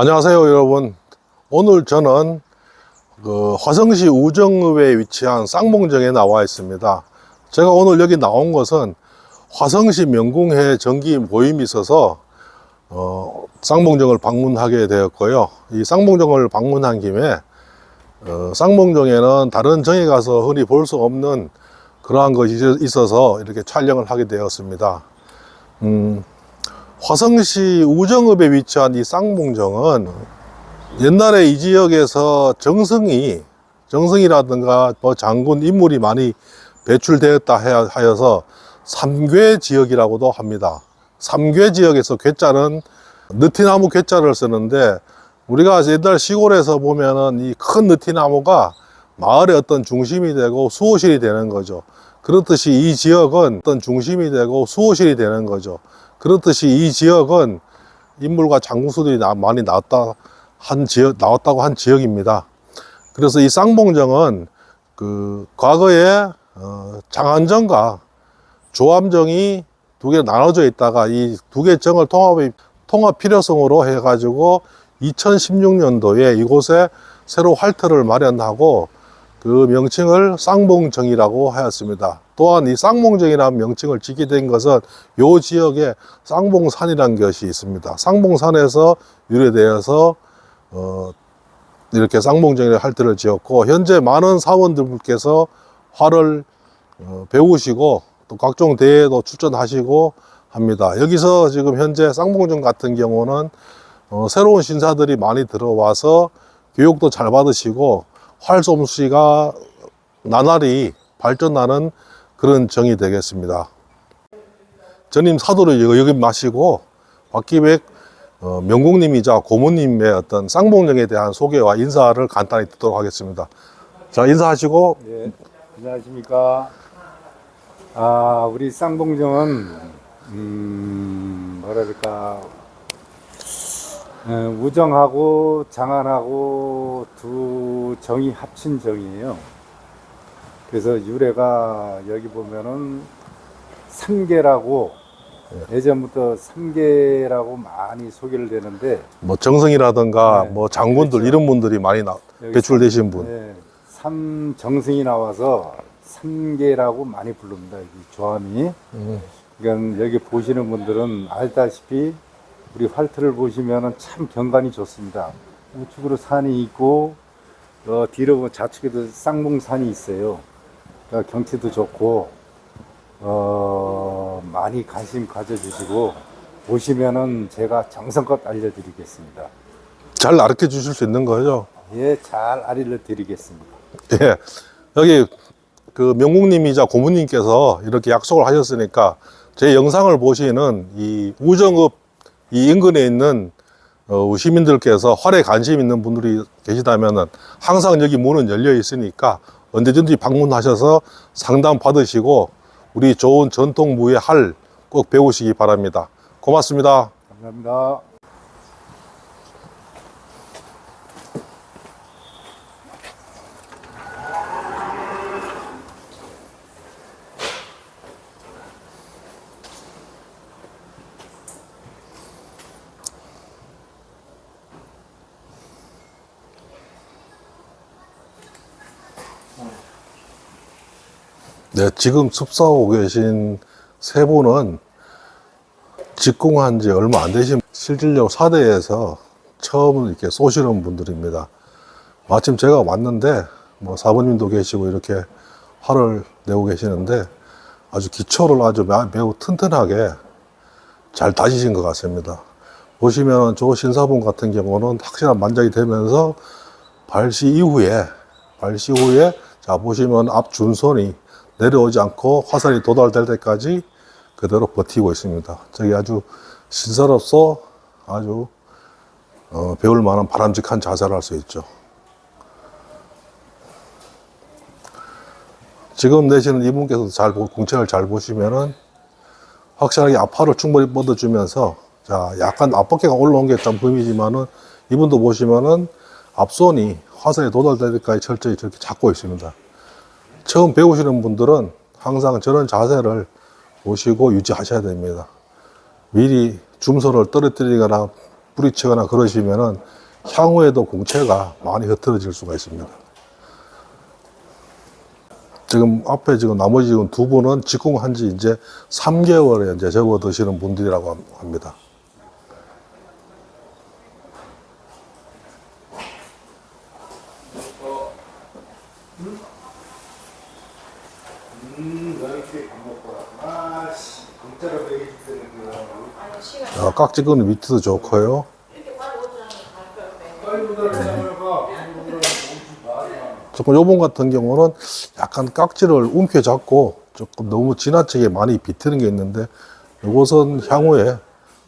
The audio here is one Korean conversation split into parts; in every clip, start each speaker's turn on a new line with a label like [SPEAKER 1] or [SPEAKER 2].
[SPEAKER 1] 안녕하세요, 여러분. 오늘 저는 그 화성시 우정읍에 위치한 쌍봉정에 나와 있습니다. 제가 오늘 여기 나온 것은 화성시 명궁회 정기 모임이 있어서 어, 쌍봉정을 방문하게 되었고요. 이 쌍봉정을 방문한 김에 어, 쌍봉정에는 다른 정에 가서 흔히 볼 수 없는 그러한 것이 있어서 이렇게 촬영을 하게 되었습니다. 음, 화성시 우정읍에 위치한 이 쌍봉정은 옛날에 이 지역에서 정성이 정성이라든가 뭐 장군 인물이 많이 배출되었다 해- 하여서 삼괴 지역이라고도 합니다. 삼괴 지역에서 괴자는 느티나무 괴자를 쓰는데 우리가 옛날 시골에서 보면은 이 큰 느티나무가 마을의 어떤 중심이 되고 수호실이 되는 거죠. 그렇듯이 이 지역은 어떤 중심이 되고 수호실이 되는 거죠. 그렇듯이 이 지역은 인물과 장군수들이 나- 많이 나왔다 한 지역 나왔다고 한 지역입니다. 그래서 이 쌍봉정은 그 과거에 어, 장안정과 조암정이 두 개 나눠져 있다가 이 두 개 정을 통합 통합 필요성으로 해가지고 2016년도에 이곳에 새로 활터를 마련하고 그 명칭을 쌍봉정이라고 하였습니다. 또한 이 쌍봉정이라는 명칭을 짓게 된 것은 요 지역에 쌍봉산이라는 것이 있습니다. 쌍봉산에서 유래되어서 어, 이렇게 쌍봉정이라는 할터를 지었고 현재 많은 사원들께서 활을 어, 배우시고 또 각종 대회도 출전하시고 합니다. 여기서 지금 현재 쌍봉정 같은 경우는 어, 새로운 신사들이 많이 들어와서 교육도 잘 받으시고 활솜씨가 나날이 발전하는 그런 정이 되겠습니다. 전임 사도를 여기- 마시고 박기백 어, 명국님이자 고모님의 어떤 쌍봉정에 대한 소개와 인사를 간단히 듣도록 하겠습니다. 자 인사하시고
[SPEAKER 2] 예, 안녕하십니까. 아, 우리 쌍봉정은, 음, 그럴까. 어, 우정하고 장안하고 두 정이 합친 정이에요. 그래서 유래가 여기 보면은 삼계라고 예전부터 삼계라고 많이 소개를 되는데
[SPEAKER 1] 뭐 정성이라든가
[SPEAKER 2] 네.
[SPEAKER 1] 뭐 장군들
[SPEAKER 2] 그렇죠.
[SPEAKER 1] 이런 분들이 많이 나, 배출되신 분.
[SPEAKER 2] 네, 삼 정승이 나와서 삼계라고 많이 부릅니다. 이 조함이.
[SPEAKER 1] 음.
[SPEAKER 2] 그러니까 여기 보시는 분들은 알다시피 우리 활트를 보시면은 참 경관이 좋습니다. 우측으로 산이 있고 어, 뒤로 보면 좌측에도 쌍봉산이 있어요. 그러니까 경치도 좋고 어, 많이 관심 가져주시고 보시면은 제가 정성껏 알려드리겠습니다.
[SPEAKER 1] 잘 가르쳐 주실 수 있는 거죠.
[SPEAKER 2] 예, 잘 알려드리겠습니다.
[SPEAKER 1] 예. 여기 그 명국님이자 고모님께서 이렇게 약속을 하셨으니까 제 영상을 보시는 이 우정읍 이 인근에 있는 어, 시민들께서 활에 관심 있는 분들이 계시다면은 항상 여기 문은 열려 있으니까 언제든지 방문하셔서 상담 받으시고 우리 좋은 전통 무예 할 꼭 배우시기 바랍니다. 고맙습니다.
[SPEAKER 2] 감사합니다.
[SPEAKER 1] 네, 지금 습사하고 계신 세 분은 직공한 지 얼마 안 되신 실질력 4대에서 처음 이렇게 쏘시는 분들입니다. 마침 제가 왔는데, 뭐 사부님도 계시고 이렇게 화를 내고 계시는데 아주 기초를 아주 매- 매우 튼튼하게 잘 다지신 것 같습니다. 보시면 조 신사분 같은 경우는 확실한 만작이 되면서 발시 이후에 발시 후에 자 보시면 앞 준선이 내려오지 않고 화살이 도달될 때까지 그대로 버티고 있습니다. 저기 아주 신사로서 아주 어, 배울 만한 바람직한 자세를 할 수 있죠. 지금 내시는 이분께서도 잘 보- 공책을 잘 보시면은 확실하게 앞팔을 충분히 뻗어주면서 자 약간 앞어깨가 올라온 게좀 흠이지만은 이분도 보시면은 앞손이 화살에 도달될 때까지 철저히 저렇게 잡고 있습니다. 처음 배우시는 분들은 항상 저런 자세를 보시고 유지하셔야 됩니다. 미리 줌소를 떨어뜨리거나 뿌리치거나 그러시면은 향후에도 공채가 많이 흐트러질 수가 있습니다. 지금 앞에 지금 나머지 지금 두 분은 직공한 지 이제 3개월에 이제 접어 드시는 분들이라고 함- 합니다.
[SPEAKER 2] 아씨 공짜로 배기 때문에
[SPEAKER 1] 어, 깍지 끄는 밑에도 좋고요. 조금 요번 같은 경우는 약간 깍지를 움켜잡고 조금 너무 지나치게 많이 비트는 게 있는데 이것은 향후에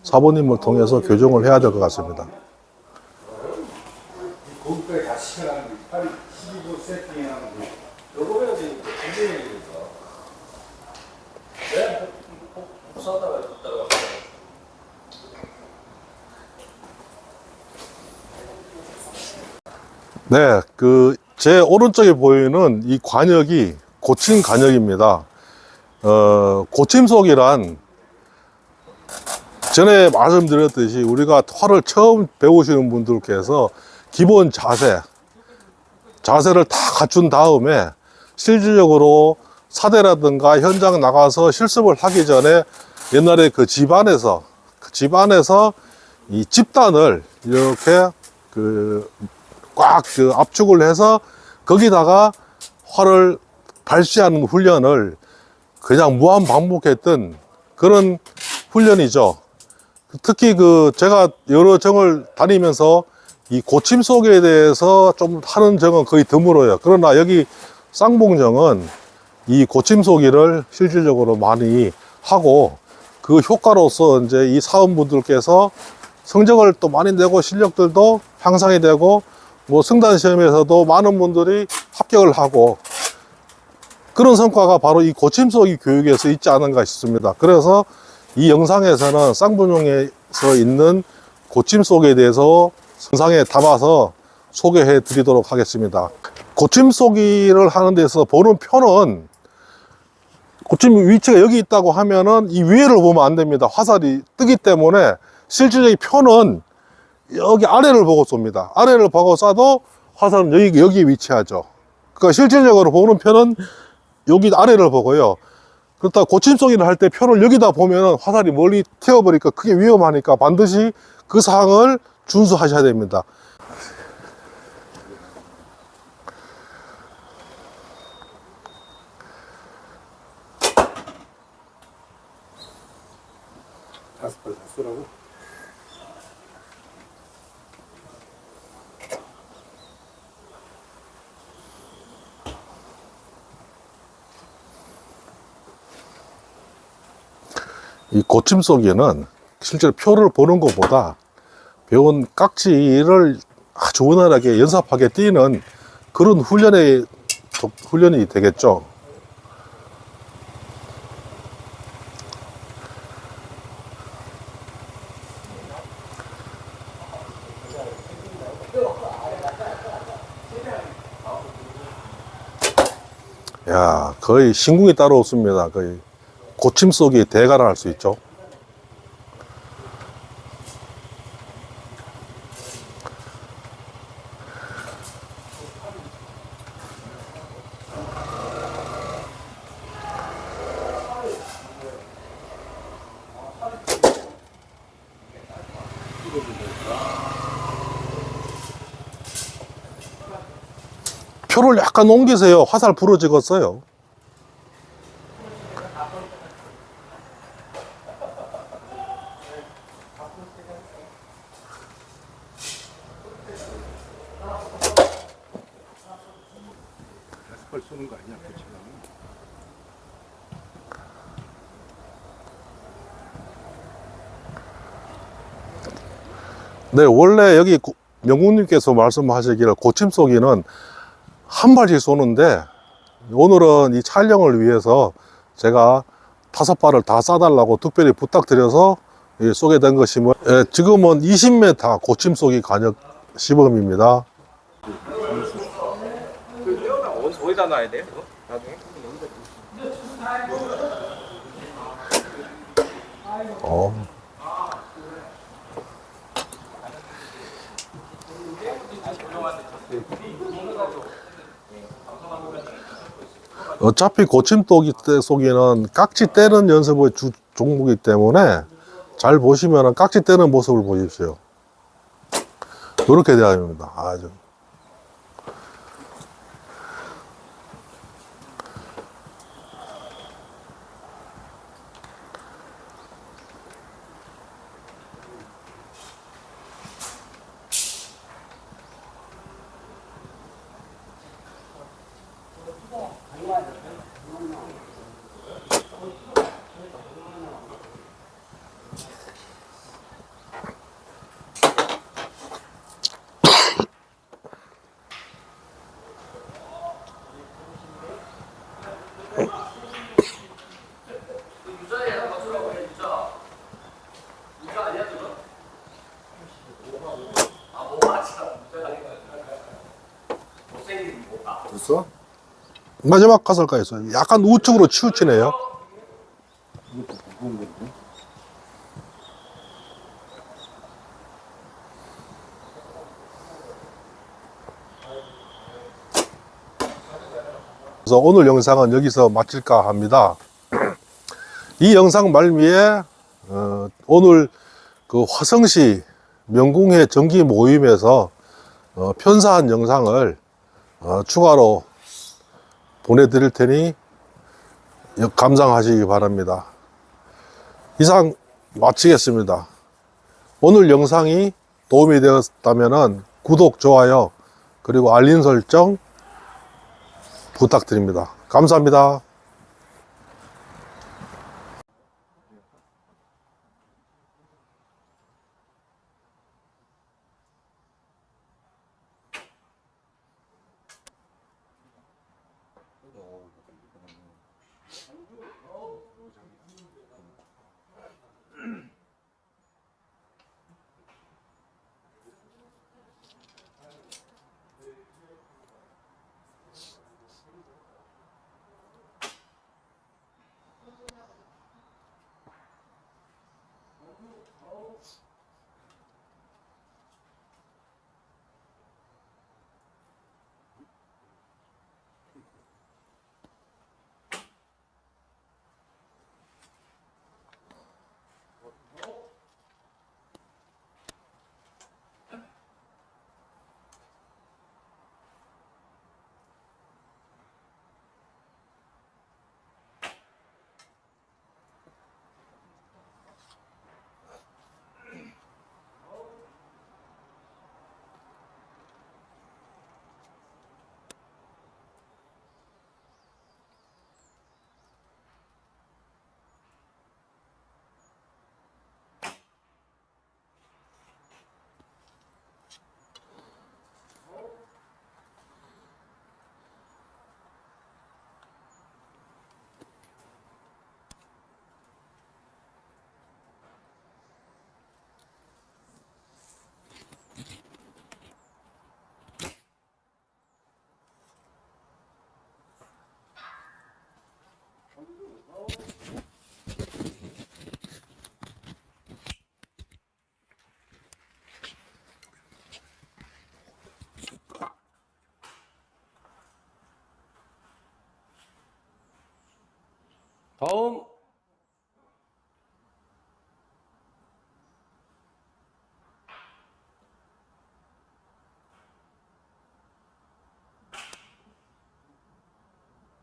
[SPEAKER 1] 사모님을 통해서 교정을 해야 될 것 같습니다.
[SPEAKER 2] 거기까지 다 시켜놨는 거 8, 12도 세팅해놨는 거 요거 해야 되니까 굉장히
[SPEAKER 1] 네, 그 제 오른쪽에 보이는 이 관역이 고침 관역입니다. 어, 고침속이란 전에 말씀드렸듯이 우리가 활을 처음 배우시는 분들께서 기본 자세, 자세를 다 갖춘 다음에 실질적으로 사대라든가 현장 나가서 실습을 하기 전에 옛날에 그 집안에서 그 집안에서 이 집단을 이렇게 그 꽉 그 압축을 해서 거기다가 활을 발시하는 훈련을 그냥 무한 반복했던 그런 훈련이죠. 특히 그 제가 여러 정을 다니면서 이 고침 속에 대해서 좀 하는 정은 거의 드물어요. 그러나 여기 쌍봉정은 이 고침 속이를 실질적으로 많이 하고 그 효과로서 이제 이 사원분들께서 성적을 또 많이 내고 실력들도 향상이 되고 뭐 승단 시험에서도 많은 분들이 합격을 하고 그런 성과가 바로 이 고침속이 교육에서 있지 않은가 싶습니다. 그래서 이 영상에서는 쌍분용에서 있는 고침속에 대해서 영상에 담아서 소개해 드리도록 하겠습니다. 고침속이를 하는 데서 보는 표는 고침 위치가 여기 있다고 하면은 이 위에를 보면 안 됩니다. 화살이 뜨기 때문에 실질적인 표는 여기 아래를 보고 쏩니다. 아래를 보고 쏴도 화살은 여기, 여기 위치하죠. 그러니까 실질적으로 보는 표는 여기 아래를 보고요. 그렇다 고침속이를 할 때 표를 여기다 보면 화살이 멀리 튀어버리니까 그게 위험하니까 반드시 그 사항을 준수하셔야 됩니다.
[SPEAKER 2] 다섯 발다 쏘라고?
[SPEAKER 1] 이 고침 속에는 실제로 표를 보는 것보다 배운 깍지를 아주 원활하게 연습하게 뛰는 그런 훈련의 도- 훈련이 되겠죠. 야, 거의 신궁이 따로 없습니다. 거의 고침 속이 대가를 할 수 있죠. 표를 약간 옮기세요. 화살 부러지겠어요.
[SPEAKER 2] 발 쏘는 거 아니야? 그렇지만
[SPEAKER 1] 네, 원래 여기 고- 명국님께서 말씀하시기를 고침 쏘기는 한 발씩 쏘는데 오늘은 이 촬영을 위해서 제가 다섯 발을 다 쏴달라고 특별히 부탁드려서 예, 쏘게 된 것이며 예, 지금은 20m 고침 쏘기 간역 시범입니다.
[SPEAKER 3] 어디다 놔야 돼? 이거? 나중에?
[SPEAKER 1] 어. 어차피 고침독이 속에는 깍지 떼는 연습의 주 종목이기 때문에 잘 보시면 깍지 떼는 모습을 보십시오. 이렇게 돼야 됩니다. 아주.
[SPEAKER 2] 됐어?
[SPEAKER 1] 마지막 가설가에서 약간 우측으로 치우치네요. 그래서 오늘 영상은 여기서 마칠까 합니다. 이 영상 말미에 어, 오늘 그 화성시 명궁회 정기 모임에서 어, 편사한 영상을 어, 추가로 보내드릴 테니 여- 감상하시기 바랍니다. 이상 마치겠습니다. 오늘 영상이 도움이 되었다면 구독, 좋아요, 그리고 알림 설정 부탁드립니다. 감사합니다.